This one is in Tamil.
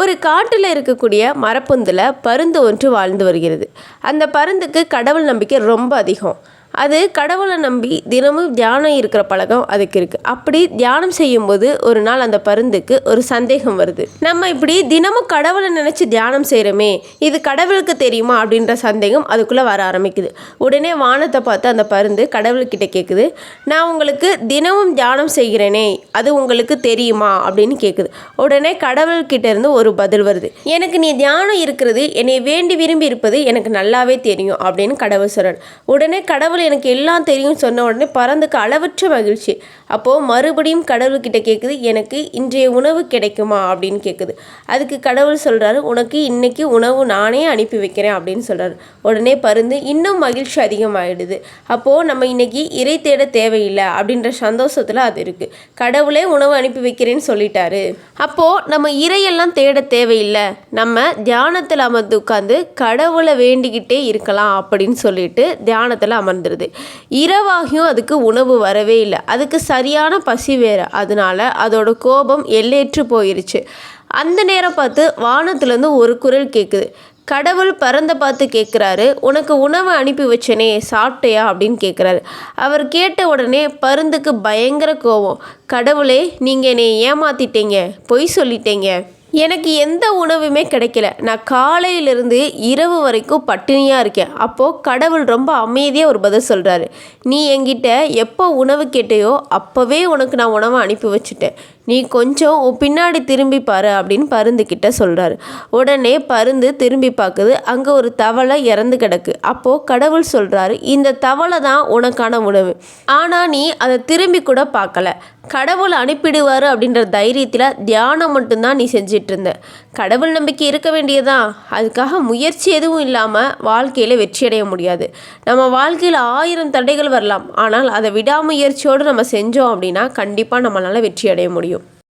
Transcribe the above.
ஒரு காட்டில் இருக்கக்கூடிய மரப்பொந்தில் பருந்து ஒன்று வாழ்ந்து வருகிறது. அந்த பருந்துக்கு கடவுள் நம்பிக்கை ரொம்ப அதிகம். அது கடவுளை நம்பி தினமும் தியானம் இருக்கிற பழக்கம் அதுக்கு இருக்குது அப்படி தியானம் செய்யும்போது ஒரு நாள் அந்த பருந்துக்கு ஒரு சந்தேகம் வருது. நம்ம இப்படி தினமும் கடவுளை நினச்சி தியானம் செய்கிறோமே இது கடவுளுக்கு தெரியுமா அப்படின்ற சந்தேகம் அதுக்குள்ளே வர ஆரம்பிக்குது. உடனே வானத்தை பார்த்து அந்த பருந்து கடவுள்கிட்ட கேட்குது நான் உங்களுக்கு தினமும் தியானம் செய்கிறேனே அது உங்களுக்கு தெரியுமா அப்படின்னு கேட்குது உடனே கடவுள்கிட்ட இருந்து ஒரு பதில் வருது. எனக்கு நீ தியானம் இருக்கிறது என்னை வேண்டி விரும்பி இருப்பது எனக்கு நல்லாவே தெரியும் அப்படின்னு கடவுள் சொல்கிறார் உடனே கடவுள் எனக்கு எல்லாம் தெரியும் சொன்ன உடனே பறந்துக்கு அளவற்ற மகிழ்ச்சி. அப்போது மறுபடியும் கடவுள்கிட்ட கேட்குது எனக்கு இன்றைய உணவு கிடைக்குமா? அப்படின்னு கேட்குது அதுக்கு கடவுள் சொல்கிறாரு உனக்கு இன்னைக்கு உணவு நானே அனுப்பி வைக்கிறேன் அப்படின்னு சொல்கிறாரு உடனே பருந்து இன்னும் மகிழ்ச்சி அதிகமாகிடுது அப்போது நம்ம இன்னைக்கு இறை தேட தேவையில்லை அப்படின்ற சந்தோஷத்தில் அது இருக்குது கடவுளே உணவு அனுப்பி வைக்கிறேன்னு சொல்லிட்டாரு. அப்போது நம்ம இறையெல்லாம் தேட தேவையில்லை. நம்ம தியானத்தில் அமர்ந்து உட்காந்து கடவுளை வேண்டிக்கிட்டே இருக்கலாம் அப்படின்னு சொல்லிட்டு தியானத்தில் அமர்ந்து வந்துடுது இரவாகியும் அதுக்கு உணவு வரவே இல்லை. அதுக்கு சரியான பசி வேறு. அதனால அதோட கோபம் எல்லையற்று போயிருச்சு. அந்த நேரம் பார்த்து வானத்துலேருந்து ஒரு குரல் கேட்குது. கடவுள் பறந்த பார்த்து கேட்குறாரு. உனக்கு உணவை அனுப்பி வச்சனே சாப்பிட்டையா? அப்படின்னு கேட்குறாரு. அவர் கேட்ட உடனே பருந்துக்கு பயங்கர கோபம். கடவுளே நீங்கள் என்னை ஏமாத்திட்டீங்க. பொய் சொல்லிட்டீங்க. எனக்கு எந்த உணவுமே கிடைக்கல. நான் காலையிலிருந்து இரவு வரைக்கும் பட்டினியாக இருக்கேன். அப்போது கடவுள் ரொம்ப அமைதியாக ஒரு பதில் சொல்கிறாரு நீ என்கிட்ட எப்போ உணவு கேட்டையோ அப்போவே உனக்கு நான் உணவை அனுப்பி வச்சுட்டேன். நீ கொஞ்சம் உன் பின்னாடி திரும்பி பாரு அப்படின்னு பருந்துக்கிட்ட சொல்கிறாரு உடனே பருந்து திரும்பி பார்க்குது. அங்கே ஒரு தவளை இறந்து கிடக்கு. அப்போது கடவுள் சொல்கிறாரு இந்த தவளை தான் உனக்கான உணவு. ஆனால் நீ அதை திரும்பி கூட பார்க்கல. கடவுள் அனுப்பிடுவார் அப்படின்ற தைரியத்தில் தியானம் மட்டும்தான் நீ செஞ்சு செஞ்சிட்டு இருந்தேன் கடவுள் நம்பிக்கை இருக்க வேண்டியதான் அதுக்காக முயற்சி எதுவும் இல்லாமல் வாழ்க்கையில் வெற்றி அடைய முடியாது. நம்ம வாழ்க்கையில் ஆயிரம் தடைகள் வரலாம். ஆனால் அதை விடாமுயற்சியோடு நம்ம செஞ்சோம் அப்படின்னா கண்டிப்பாக நம்மளால் வெற்றி அடைய முடியும்.